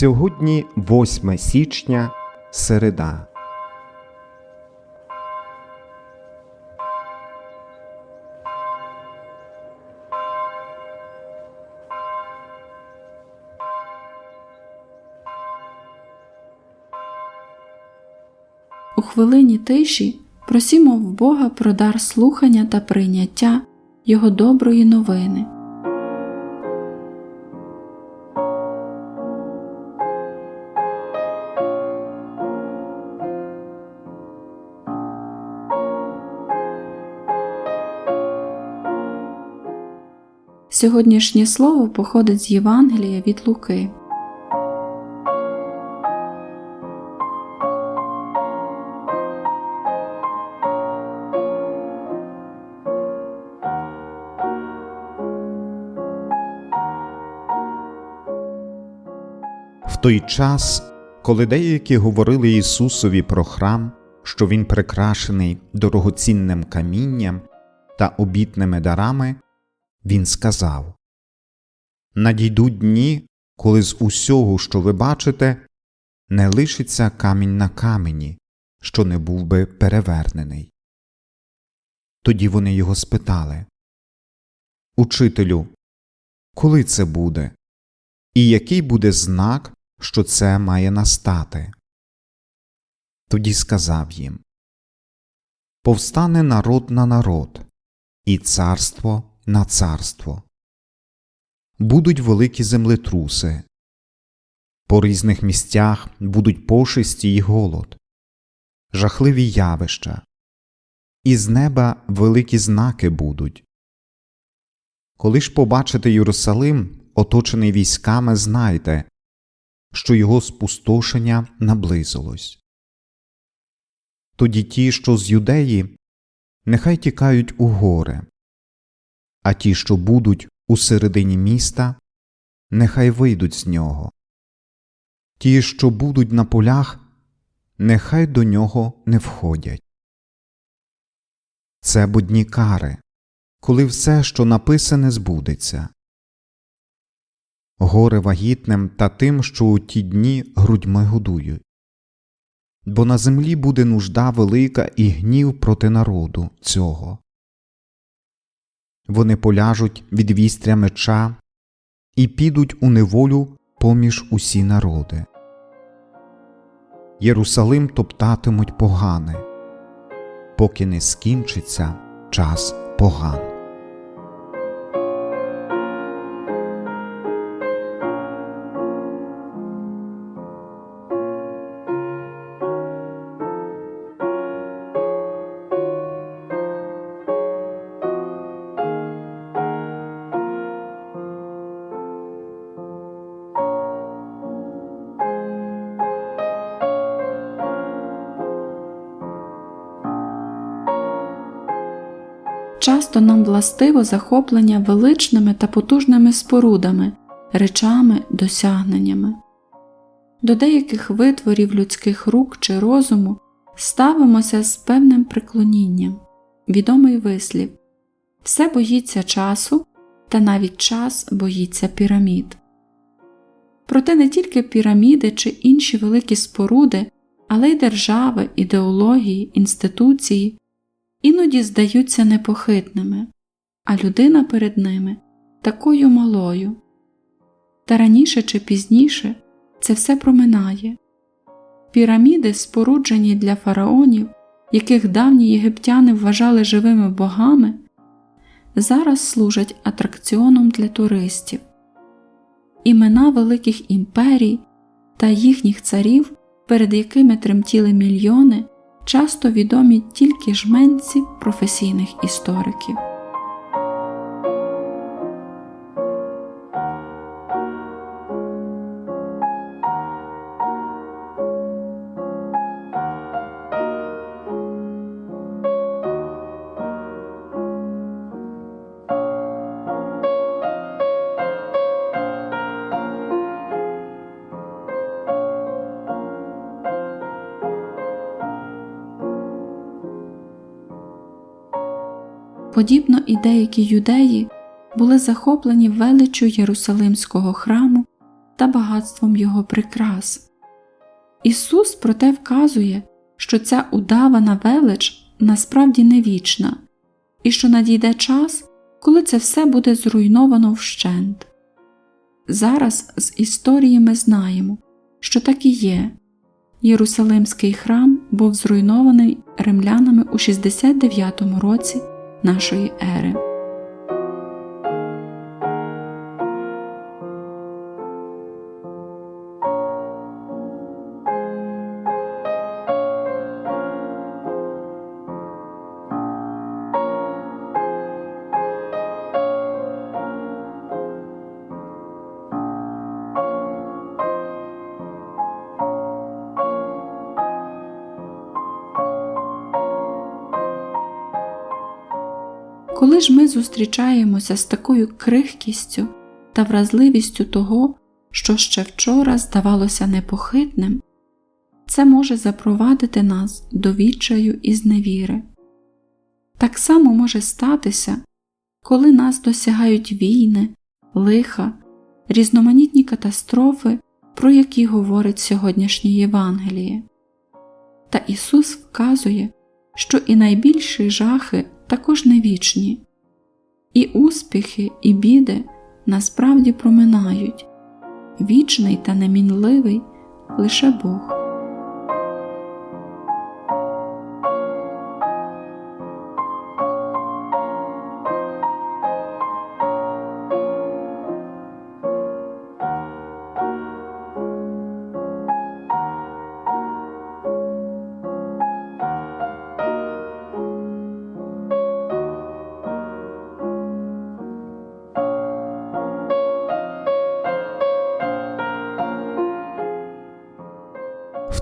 Сьогодні 8 січня, середа. У хвилині тиші просімо в Бога про дар слухання та прийняття Його доброї новини. Сьогоднішнє слово походить з Євангелія від Луки. В той час, коли деякі говорили Ісусові про храм, що Він прикрашений дорогоцінним камінням та обітними дарами, Він сказав Надійдуть дні, коли з усього, що ви бачите, не лишиться камінь на камені, що не був би перевернений. Тоді вони його спитали Учителю, коли це буде? І який буде знак, що це має настати? Тоді сказав їм Повстане народ на народ, і царство на царство. Будуть великі землетруси. По різних місцях будуть пошисті й голод, жахливі явища, і з неба великі знаки будуть. Коли ж побачите Єрусалим, оточений військами, знайте, що його спустошення наблизилось. Тоді ті, що з юдеї, нехай тікають у гори, а ті, що будуть у середині міста, нехай вийдуть з нього. Ті, що будуть на полях, нехай до нього не входять. Це будні кари, коли все, що написане, збудеться. Горе вагітним та тим, що у ті дні грудьми годують. Бо на землі буде нужда велика і гнів проти народу цього. Вони поляжуть від вістря меча і підуть у неволю поміж усі народи. Єрусалим топтатимуть погани, поки не скінчиться час поган. Часто нам властиво захоплення величними та потужними спорудами, речами, досягненнями. До деяких витворів людських рук чи розуму ставимося з певним приклонінням, відомий вислів все боїться часу, та навіть час боїться пірамід. Проте не тільки піраміди чи інші великі споруди, але й держави, ідеології, інституції іноді здаються непохитними, а людина перед ними такою малою. Та раніше чи пізніше це все проминає. Піраміди, споруджені для фараонів, яких давні єгиптяни вважали живими богами, зараз служать атракціоном для туристів. Імена великих імперій та їхніх царів, перед якими тремтіли мільйони, часто відомі тільки жменці професійних істориків. Подібно і деякі юдеї були захоплені величчю Єрусалимського храму та багатством Його прикрас. Ісус проте вказує, що ця удавана велич насправді не вічна, і що надійде час, коли це все буде зруйновано вщент. Зараз з історії ми знаємо, що так і є. Єрусалимський храм був зруйнований римлянами у 69 році нашої ери. Коли ж ми зустрічаємося з такою крихкістю та вразливістю того, що ще вчора здавалося непохитним, це може запровадити нас до відчаю і зневіри. Так само може статися, коли нас досягають війни, лиха, різноманітні катастрофи, про які говорить сьогоднішнє Євангеліє. Та Ісус вказує, що і найбільші жахи також не вічні, і успіхи, і біди насправді проминають вічний та немінливий лише Бог.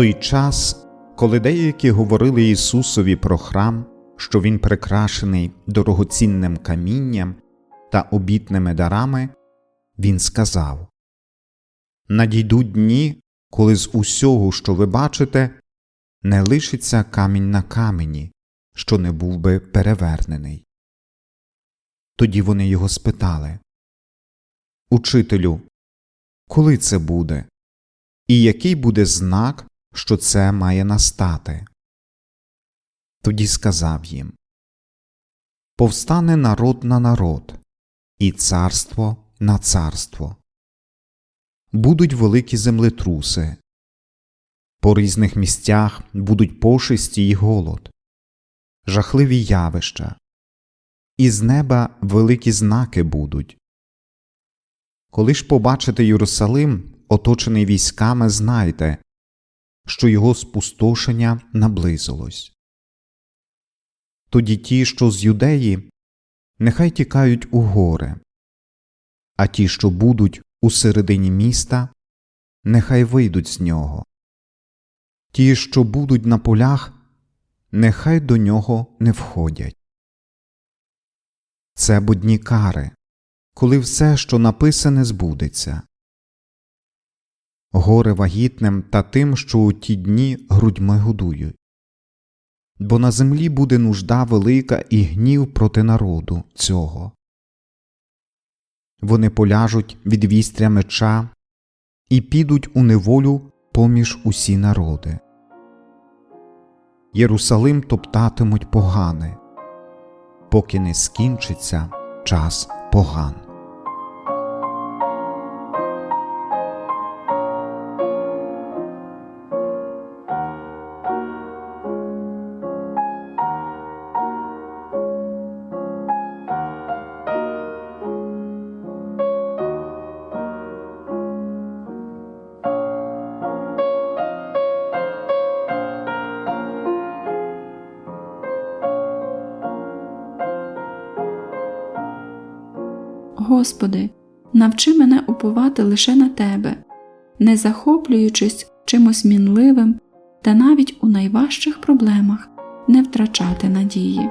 Той час, коли деякі говорили Ісусові про храм, що він прикрашений дорогоцінним камінням та обітними дарами, Він сказав Надійдуть дні, коли з усього, що ви бачите, не лишиться камінь на камені, що не був би перевернений. Тоді вони його спитали Учителю, коли це буде? І який буде знак, що це має настати? Тоді сказав їм Повстане народ на народ, і царство на царство. Будуть великі землетруси. По різних місцях будуть пошесті й голод, жахливі явища, і з неба великі знаки будуть. Коли ж побачите Єрусалим, оточений військами, знайте, що його спустошення наблизилось. Тоді ті, що з юдеї, нехай тікають у гори, а ті, що будуть у середині міста, нехай вийдуть з нього. Ті, що будуть на полях, нехай до нього не входять. Це будні кари, коли все, що написане, збудеться. Горе вагітним та тим, що у ті дні грудьми годують. Бо на землі буде нужда велика і гнів проти народу цього. Вони поляжуть від вістря меча і підуть у неволю поміж усі народи. Єрусалим топтатимуть погани, поки не скінчиться час поган. Господи, навчи мене уповати лише на Тебе, не захоплюючись чимось мінливим та навіть у найважчих проблемах не втрачати надії.